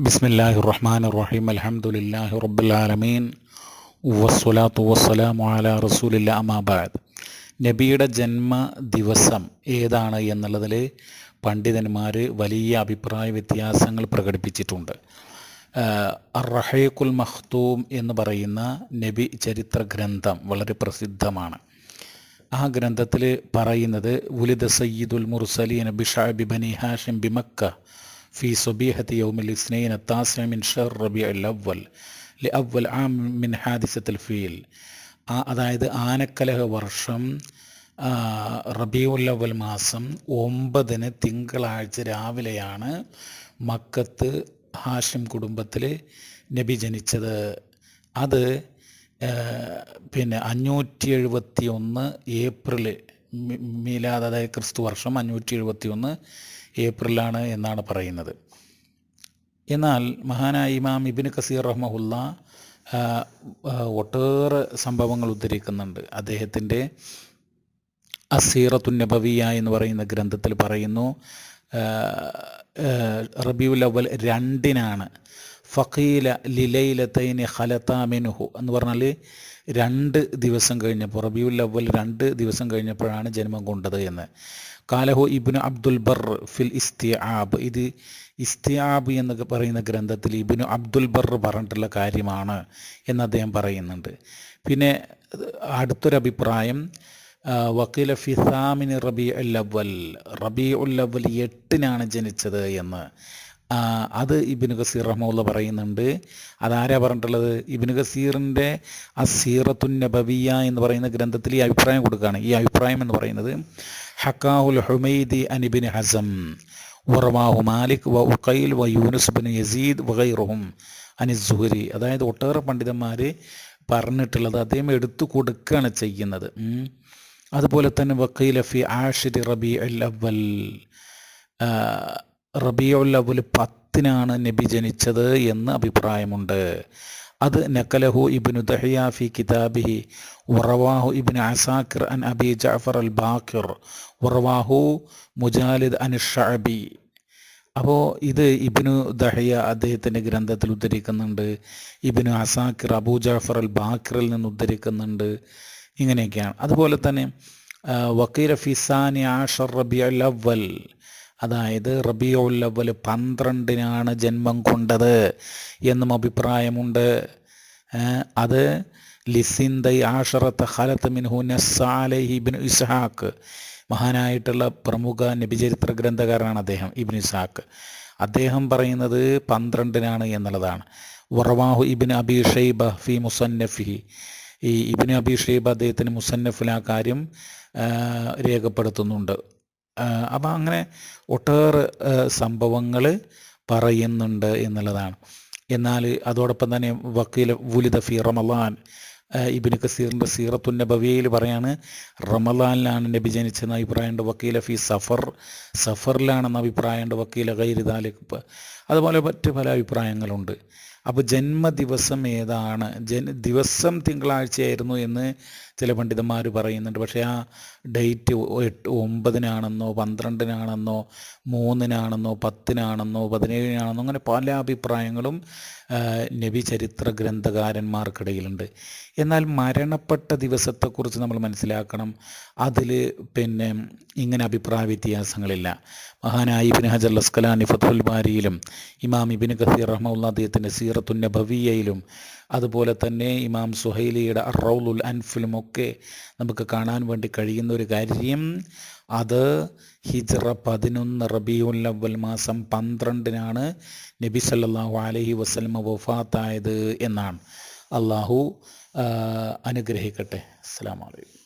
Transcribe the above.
ബിസ്മില്ലാഹി റഹ്മാൻ റഹീം അലഹമുല്ലാഹി റബ്ബുലാലമീൻ. വസ്സലാത്തു വസ്സലാമു അല റസൂലില്ല അമാബാദ് നബിയുടെ ജന്മ ദിവസം ഏതാണ് എന്നുള്ളതിൽ പണ്ഡിതന്മാർ വലിയ അഭിപ്രായ വ്യത്യാസങ്ങൾ പ്രകടിപ്പിച്ചിട്ടുണ്ട്. റഹേഖുൽ മഖ്തൂം എന്ന് പറയുന്ന നബി ചരിത്ര ഗ്രന്ഥം വളരെ പ്രസിദ്ധമാണ്. ആ ഗ്രന്ഥത്തിൽ പറയുന്നത് ഉലിദ സയ്യിദുൽ മുർസലീൻ ബിഷാബി ബനി ഹാഷിം ബിമക്ക ഫി صبيحة يوم الاثنين التاسع من شهر ربيع الأول لأول عام من حادثة الفيل. അതായത് ആനക്കലഹ വർഷം റബിയുൽ അവൽ മാസം ഒമ്പതിന് തിങ്കളാഴ്ച രാവിലെയാണ് മക്കത്ത് ഹാഷിം കുടുംബത്തിൽ നബി ജനിച്ചത്. അത് പിന്നെ അഞ്ഞൂറ്റി എഴുപത്തി ഒന്ന് ഏപ്രിൽ മീലാദ് അതായത് ക്രിസ്തു വർഷം അഞ്ഞൂറ്റി എഴുപത്തി ഒന്ന് ഏപ്രിലാണ് എന്നാണ് പറയുന്നത്. എന്നാൽ മഹാനായ ഇമാം ഇബിൻ കസീർ റഹ്മുല്ല ഒട്ടേറെ സംഭവങ്ങൾ ഉദ്ധരിക്കുന്നുണ്ട്. അദ്ദേഹത്തിന്റെ അസീറത്തു നബവിയ എന്ന് പറയുന്ന ഗ്രന്ഥത്തിൽ പറയുന്നു റബിയുൽ അവൽ രണ്ടിനാണ്. ഫക്കീല ലിലൈലത്തൈന് ഖലത്താമിനുഹു എന്ന് പറഞ്ഞാൽ രണ്ട് ദിവസം കഴിഞ്ഞപ്പോൾ റബിയുൽ അവൽ രണ്ട് ദിവസം കഴിഞ്ഞപ്പോഴാണ് ജന്മം കൊണ്ടത് എന്ന്. കാലഹു ഇബിന് അബ്ദുൽ ബർ ഫിൽ ഇസ്തിയാബ് ഇത് ഇസ്തിയാബ് എന്ന് പറയുന്ന ഗ്രന്ഥത്തിൽ ഇബിനു അബ്ദുൽ ബർ പറഞ്ഞിട്ടുള്ള കാര്യമാണ് എന്ന് അദ്ദേഹം പറയുന്നുണ്ട്. പിന്നെ അടുത്തൊരഭിപ്രായം വക്കീല ഫിസാമിന് റബി ഉൽ അവൽ റബി ഉൽ അവൽ എട്ടിനാണ് ജനിച്ചത് എന്ന്. അത് ഇബിന് ഖസീർ റഹ്മുള്ള പറയുന്നുണ്ട്. അതാരാ പറഞ്ഞിട്ടുള്ളത്? ഇബിന് ആ അസീറത്തുൻ നബവിയ എന്ന് പറയുന്ന ഗ്രന്ഥത്തിൽ ഈ അഭിപ്രായം കൊടുക്കുകയാണ്. ഈ അഭിപ്രായം എന്ന് പറയുന്നത് ഹക്കാഹുൽ ഹുമൈദി അനിബിൻ ഹസം ഉറവാഹു മാലിക് വ ഉഖൈൽ വ യൂനുസ് ബിൻ യസീദ് അനി സുഹരി അതായത് ഒട്ടേറെ പണ്ഡിതന്മാർ പറഞ്ഞിട്ടുള്ളത് അദ്ദേഹം എടുത്തു കൊടുക്കുകയാണ് ചെയ്യുന്നത്. അതുപോലെ തന്നെ വക്കൈൽ ഫി ആഷിരി റബി അൽ അവൽ റബിയുൽ അവൽ പത്തിനാണ് നബി ജനിച്ചത് എന്ന് അഭിപ്രായമുണ്ട്. അത് നക്കലഹു ഇബ്നു ദഹിയ ഫി കിതാബിഹി ഉറവാഹു ഇബ്നു അസാക്കിർ അൻ അബി ജാഫർ അൽ ബാക്കിർ ഉറവാഹു മുജാലിദ് അൻ ഷഅബി അപ്പോൾ ഇത് ഇബ്നു ദഹിയ അദ്ദേഹത്തിന്റെ ഗ്രന്ഥത്തിൽ ഉദ്ധരിക്കുന്നുണ്ട്. ഇബ്നു അസാക്കിർ അബൂ ജാഫർ അൽ ബാക്കിറിൽ നിന്ന് ഉദ്ധരിക്കുന്നുണ്ട്. ഇങ്ങനെയൊക്കെയാണ്. അതുപോലെ തന്നെ വക്കീർ ഫിസാനി ആഷർ റബി അൽ അവൽ അതായത് റബിയുൽ അവൽ പന്ത്രണ്ടിനാണ് ജന്മം കൊണ്ടത് എന്നും അഭിപ്രായമുണ്ട്. അത് ലിസിന്ദൈ ആഷറത്ത് ഖലത്ത് മിൻഹു നസ്സാലഹി ഇബിൻ ഇസ്ഹാക്ക് മഹാനായിട്ടുള്ള പ്രമുഖ നബിചരിത്ര ഗ്രന്ഥകാരനാണ് അദ്ദേഹം ഇബിൻ ഇസ്ഹാക്ക് അദ്ദേഹം പറയുന്നത് പന്ത്രണ്ടിനാണ് എന്നുള്ളതാണ്. വറവാഹു ഇബിൻ അബി ഷെയ്ബ ഫി മുസന്നഫി ഈ ഇബിൻ അബി ഷെയ്ബ അദ്ദേഹത്തിന് മുസന്നഫിൽ ആ കാര്യം രേഖപ്പെടുത്തുന്നുണ്ട്. അപ്പം അങ്ങനെ ഒട്ടേറെ സംഭവങ്ങൾ പറയുന്നുണ്ട് എന്നുള്ളതാണ്. എന്നാൽ അതോടൊപ്പം തന്നെ വക്കീൽ വുലിദ ഫി റമലാൻ ഇബിന് കസീറിന്റെ സീറത്തു നബവിയയിൽ പറയാണ് റമലാനിലാണ് നബി ജനിച്ചെന്ന അഭിപ്രായമുണ്ട്. വക്കീല ഫി സഫർ സഫറിലാണെന്ന അഭിപ്രായമുണ്ട്. വക്കീല ഗൈരിദാലിക്ക് അതുപോലെ മറ്റ് പല അഭിപ്രായങ്ങളുണ്ട്. അപ്പോൾ ജന്മദിവസം ഏതാണ്? ജൻ ദിവസം തിങ്കളാഴ്ചയായിരുന്നു എന്ന് ചില പണ്ഡിതന്മാർ പറയുന്നുണ്ട്. പക്ഷേ ആ ഡേറ്റ് എട്ട് ഒമ്പതിനാണെന്നോ പന്ത്രണ്ടിനാണെന്നോ മൂന്നിനാണെന്നോ പത്തിനാണെന്നോ പതിനേഴിനാണെന്നോ അങ്ങനെ പല അഭിപ്രായങ്ങളും നബി ചരിത്ര ഗ്രന്ഥകാരന്മാർക്കിടയിലുണ്ട്. എന്നാൽ മരണപ്പെട്ട ദിവസത്തെക്കുറിച്ച് നമ്മൾ മനസ്സിലാക്കണം. അതിൽ പിന്നെ ഇങ്ങനെ അഭിപ്രായ വ്യത്യാസങ്ങളില്ല. മഹാനായി ഇബിൻ ഹജർ ലസ്കലാനി ഫത്തുൽ ബാരിയിലും ഇമാം ഇബിൻ കസീർ റഹ്മുല്ല അദ്ദേഹത്തിന്റെ സീറത്തുൻ നബവിയയിലും അതുപോലെ തന്നെ ഇമാം സുഹൈലിയുടെ റൗലുൽ അൻഫിലും ഒക്കെ നമുക്ക് കാണാൻ വേണ്ടി കഴിയുന്ന ഒരു കാര്യം. അത് ഹിജ്റ പതിനൊന്ന് റബിയുൽ അവൽ മാസം പന്ത്രണ്ടിനാണ് നബി സല്ലാഹു അലഹി വസ്ലമ വഫാത്തായത് എന്നാണ്. അള്ളാഹു അനുഗ്രഹിക്കട്ടെ. അസ്സാം വലൈക്കും